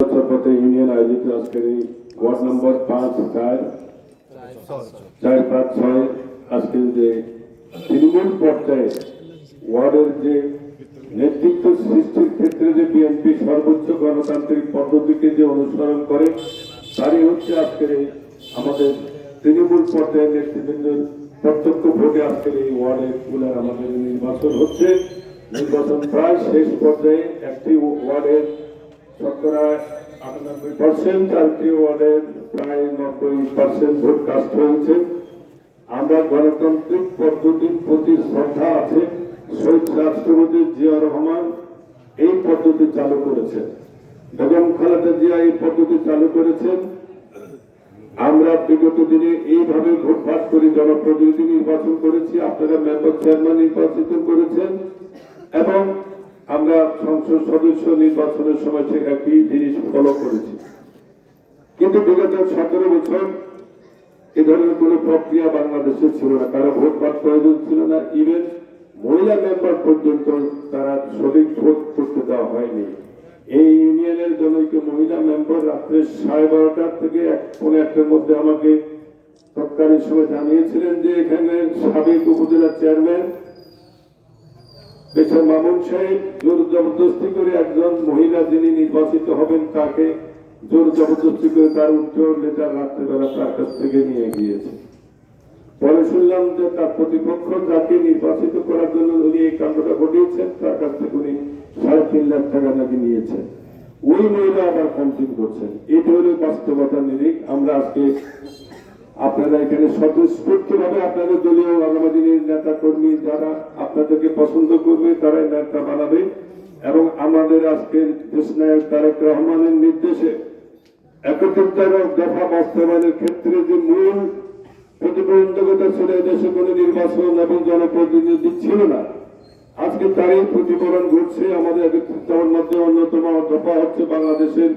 সরপতে union আয়োজিত আজকের এই ওয়ার্ড নম্বর পাঁচ, চার চার পাঁচ ছয় আজকের যে তৃণমূল পর্যায়ে ওয়ার্ডের যে নেতৃত্ব সৃষ্টির ক্ষেত্রে যে বিএনপি সর্বোচ্চ গণতান্ত্রিক পদ্ধতিকে যে অনুসরণ করে, তারই হচ্ছে আজকের আমাদের তৃণমূল পর্যায়ের নেতৃবৃন্দের প্রত্যক্ষ ভোটে আজকের এই ওয়ার্ডেরগুলার আমাদের নির্বাচন হচ্ছে। নির্বাচন প্রায় শেষ পর্যায়ে একটি ওয়ার্ডের শতকরা আটানব্বই আমরা গণতান্ত্রিক পদ্ধতির প্রতি শ্রদ্ধা আছে। শহীদ রাষ্ট্রপতি জিয়া রহমান এই পদ্ধতি চালু করেছেন। বেগম খালেদা জিয়া এই পদ্ধতি চালু করেছেন। আমরা বিগত দিনে এইভাবে ভোট পাস করে জনপ্রতিনিধি নির্বাচন করেছি। আপনারা মেম্বার চেয়ারম্যান নির্বাচিত করেছেন। এবং আমরা সংসদ সদস্য নির্বাচনের সময় সে একই জিনিস ফলো করেছি। কিন্তু বিগত সতেরো বছর এ ধরনের কোন প্রক্রিয়া বাংলাদেশে ছিল না। কারও ভোট পাওয়ার প্রয়োজন ছিল না। ইভেন মহিলা মেম্বার পর্যন্ত তারা সঠিক ভোট করতে দেওয়া হয়নি। এই ইউনিয়নের জনৈক মহিলা মেম্বার রাত্রে সাড়ে বারোটার থেকে এক পৌনে একটার মধ্যে আমাকে তৎকালীন সময় জানিয়েছিলেন যে এখানে সাবেক উপজেলা চেয়ারম্যান পেছন মামুন সাহেব জোর জবরদস্তি করে একজন মহিলা যিনি নির্বাচিত হবেন তাকে জোর জবরদস্তি করে তার উত্তর লেটার রাত্রেবেলা তার কাছ থেকে নিয়ে গিয়েছে। পরে শুনলাম যে তার প্রতিপক্ষ যাকে নির্বাচিত করার জন্য উনি এই কাণ্ডটা ঘটিয়েছেন, তার কাছ থেকে উনি সাড়ে তিন লাখ টাকা নাকি নিয়েছেন। ওই মহিলা আবার কমপ্লেন করছেন। এটা হলো বাস্তবতা নিরিখ। আমরা আজকে আপনারা এখানে স্বতঃস্ফূর্ত ভাবে আপনাদের দলীয় আগামী দিনের নেতা কর্মী যারা আপনাদেরকে পছন্দ করবে, তারাই নেতা বানাবে। এবং আমাদের আজকের দেশনায়ক তারেক রহমানের নির্দেশে একত্রিত দফা বাস্তবায়নের ক্ষেত্রে যে মূল প্রতিবন্ধকতা ছিল দেশে কোনো নির্বাচন এবং জনপ্রতিনিধি ছিল না। আজকে তারই প্রতিফলন ঘটছে। আমাদের একত্রিতর মধ্যে অন্যতম দফা হচ্ছে বাংলাদেশের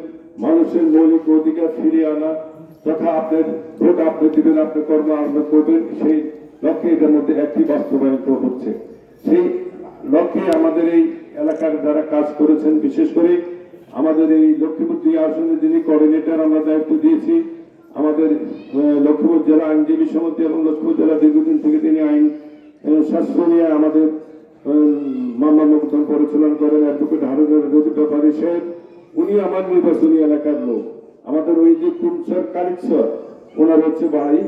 মানুষের মৌলিক অধিকার ফিরিয়ে আনা। তথা আপনার ভোট আপনি দিবেন, আপনি কর্ম আপনি করবেন, সেই লক্ষ্যে এটার মধ্যে একটি বাস্তবায়িত হচ্ছে। সেই লক্ষ্যে আমাদের এই এলাকার যারা কাজ করেছেন, বিশেষ করে আমাদের এই লক্ষ্মীপুর আসনে যিনি কোঅর্ডিনেটর আমরা দায়িত্ব দিয়েছি। আমাদের লক্ষ্মীপুর জেলা আইনজীবী সমিতি এবং লক্ষ্মীপুর জেলা দীর্ঘদিন থেকে তিনি আইন শাস্ত্র নিয়ে আমাদের মামলা মোকদ্দমা পরিচালনা করেন অ্যাডভোকেট রফিক ব্যাপারী সাহেব, উনি আমার নির্বাচনী এলাকার লোক। আমাদের ওই যে কুমসর কালিকসর ওনার হচ্ছে বাড়ি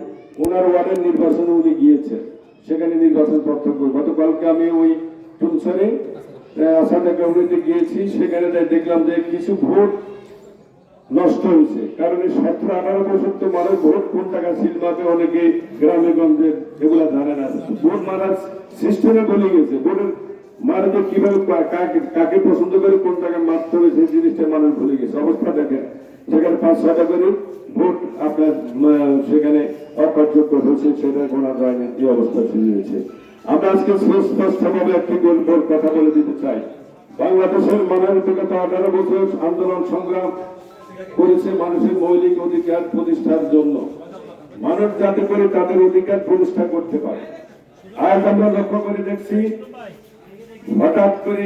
ওনার ওয়ার্ডের নির্বাচনে উনি গিয়েছেন। সেখানে নির্বাচন প্রত্যক্ষ। গতকালকে আমি ওই টুনসরে আসাদ গিয়েছি, সেখানে দেখলাম যে কিছু ভোট নষ্ট হয়েছে। কারণ এই সতেরো, আঠারো বছর তো মানুষ ভোট কোন টাকা সিল অনেকে গ্রামে, গঞ্জে এগুলা জানে না। ভোট মারার সিস্টেমে বলে গেছে। ভোটের মারে যে কীভাবে, কাকে কাকে পছন্দ করে কোন টাকা মারতে হবে, সেই জিনিসটা মানুষ ভুলে গেছে। অবস্থা দেখেন। সেখানে পাঁচ ছটা করে ভোট আপনার সেখানে অকার্যকর হয়েছে, সেটা গোনা যায়নি এই অবস্থা শুরু হয়েছে। আমরা আজকে সুস্পষ্টভাবে একটি গল্পের কথা বলে দিতে চাই। বাংলাদেশের মানবাধিকতা আঠারো বছর আন্দোলন সংগ্রাম করেছে মানুষের মৌলিক অধিকার প্রতিষ্ঠার জন্য। মানুষ যাতে করে তাদের অধিকার প্রতিষ্ঠা করতে পারে। আজ আমরা লক্ষ্য করে দেখছি, হঠাৎ করে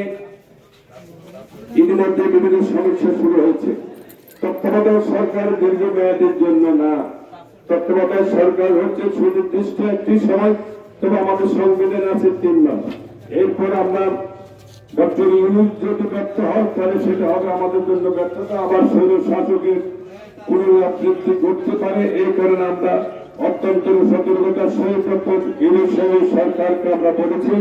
ইতিমধ্যে বিভিন্ন সমস্যা শুরু হয়েছে। তত্ত্বাবধায়ক সরকার দীর্ঘ মেয়াদের জন্য না। তত্ত্বাবধায়ক সরকার হচ্ছে সুনির্দিষ্ট একটি সময়, তবে আমাদের সংবিধান আছে তিন মাস। এরপর আমরা ডক্টর ইউনুস যদি ব্যর্থ হয় তাহলে সেটা হবে আমাদের জন্য ব্যর্থতা। আবার শৈল শাসকের পুনরাবৃত্তি করতে পারে। এই কারণে আমরা অত্যন্ত সতর্কতার সহিত সাহেবের সরকারকে আমরা বলেছি,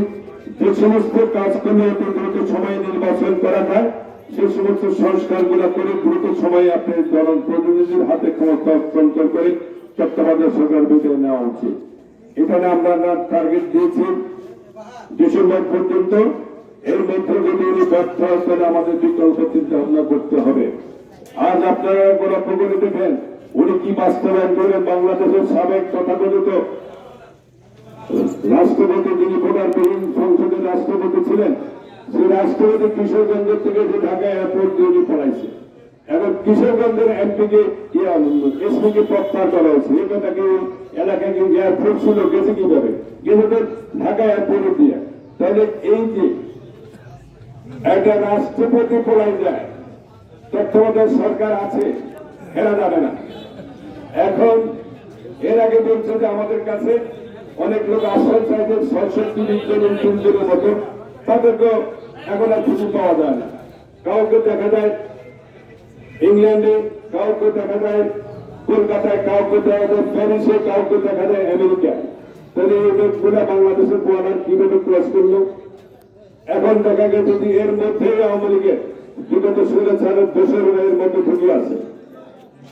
যে সমস্ত কাজ করলে অতি দ্রুত সময়ে নির্বাচন করা যায় সে সমস্ত সংস্কারগুলো করে দ্রুত সময়ে আপনি জনপ্রতিনিধির হাতে ক্ষমতা হস্তান্তর করে তত্ত্বাবধায়ক সরকার বিদায় নেওয়া উচিত। এখানে আমরা না টার্গেট দিয়েছি ডিসেম্বর পর্যন্ত। এর মধ্যে যদি উনি ব্যর্থ হয়, তাহলে আমাদের বিকল্প চিন্তা ভাবনা করতে হবে। আজ আপনারা গল্প করে দেখেন, উনি কি বাস্তবায়ন করেন বাংলাদেশের সাবেক তথাকথিত রাষ্ট্রপতি যিনি ভোটারবিহীন সংসদের রাষ্ট্রপতি ছিলেন সেই রাষ্ট্রপতি কিশোরগঞ্জের থেকে যে ঢাকা এয়ারপোর্ট উনি পড়াইছে এবং কিশোরগঞ্জের এমপিকে এসপিকে প্রত্যাহার করা হয়েছে। এই কথা কি এলাকায় কি এয়ারপোর্ট ছিল? গেছে কীভাবে? গেছে ঢাকা এয়ারপোর্টে দিয়ে তাহলে এই যে একটা রাষ্ট্রপতি পড়াই যায়, তত্ত্বাবধায়ক সরকার আছে, হেরা যাবে না। এখন এর আগে বলছে যে আমাদের কাছে অনেক লোক আশ্রয় চাইছে ছয়ষট্টি জন উনত্রিশের মতো। তাদেরকেও এখন আর খুঁজে পাওয়া যায় না। কাউকে দেখা যায় ইংল্যান্ডে, কাউকে দেখা যায় কলকাতায়, কাউকে দেখা যায় প্যারিসে, কাউকে দেখা যায় আমেরিকায়। তাহলে এই লোকগুলা বাংলাদেশের বর্ডার কীভাবে ক্রস করল? এখন দেখা গেছে যে এর মধ্যে আওয়ামী লীগের বিগত ষোলো সালের দোষের এর মধ্যে ঢুকে আছে।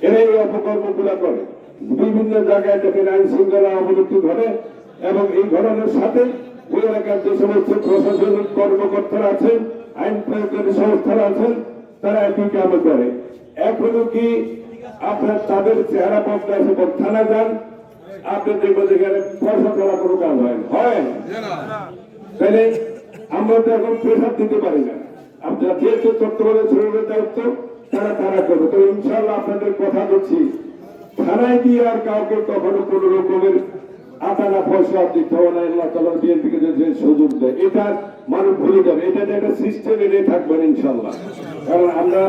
এরা এই অপকর্মগুলা করে। বিভিন্ন জায়গায় দেখেন আইন শৃঙ্খলা অবনতি ঘটে এবং এই ঘটনার সাথে ওই এলাকার যে সমস্ত প্রশাসনিক কর্মকর্তারা আছেন, আইন প্রয়োগকারী সংস্থারা আছেন, তারা একই কাম করে। এখনও কি আপনার তাদের চেহারা পত্র আছে থানা যান? আপনি দেখবেন যেখানে পয়সা ছাড়া কোনো কাজ হয় তাহলে আমরা তো এখন প্রেশার দিতে পারি না। আপনারা যেহেতু তত্ত্বাবধায়ক সরকারের দায়িত্ব, তারা তারা করবে। তো ইনশাল্লাহ আপনাদের কথা দিচ্ছি। থানায় গিয়ে আর কাউকে কখনো কোনো রকমের আটানা পয়সা দিতে হবে না, আল্লাহ তালার বিএনপিকে যে সুযোগ দেয়। এটা মানুষ ভুলে যাবে। এটা একটা সিস্টেম এনে থাকবেন ইনশাল্লাহ কারণ আমরা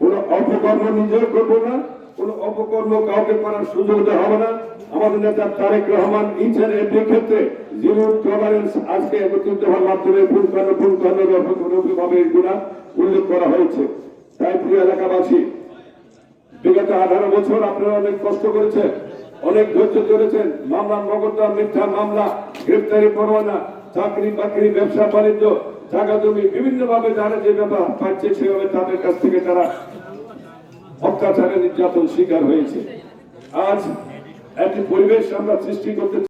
কোনো অপকর্ম নিজেও করব না, কোনো অপকর্ম কাউকে করার সুযোগ দেওয়া হবে না। আমাদের নেতা Tarique Rahman each and every ক্ষেত্রে জিরো টলারেন্স আজকে একত্রিত হওয়ার মাধ্যমে পুঙ্খান্ন পুঙ্খান্ন ভাবে এগুলা উল্লেখ করা হয়েছে। তাই প্রিয় এলাকাবাসী, বিগত আঠারো বছর আপনারা অনেক কষ্ট করেছেন। অনেক ধৈর্য ধরেছেন। মামলা মগদা মিথ্যা মামলা গ্রেফতারি পরোয়ানা, চাকরি বাকরি, ব্যবসা বাণিজ্য, জায়গা জমি বিভিন্ন ভাবে যারা যে ব্যাপার পাচ্ছে সেভাবে তাদের কাছ থেকে তারা অত্যাচারের নির্যাতন শিকার হয়েছে। আজ একটি পরিবেশ আমরা সৃষ্টি করতে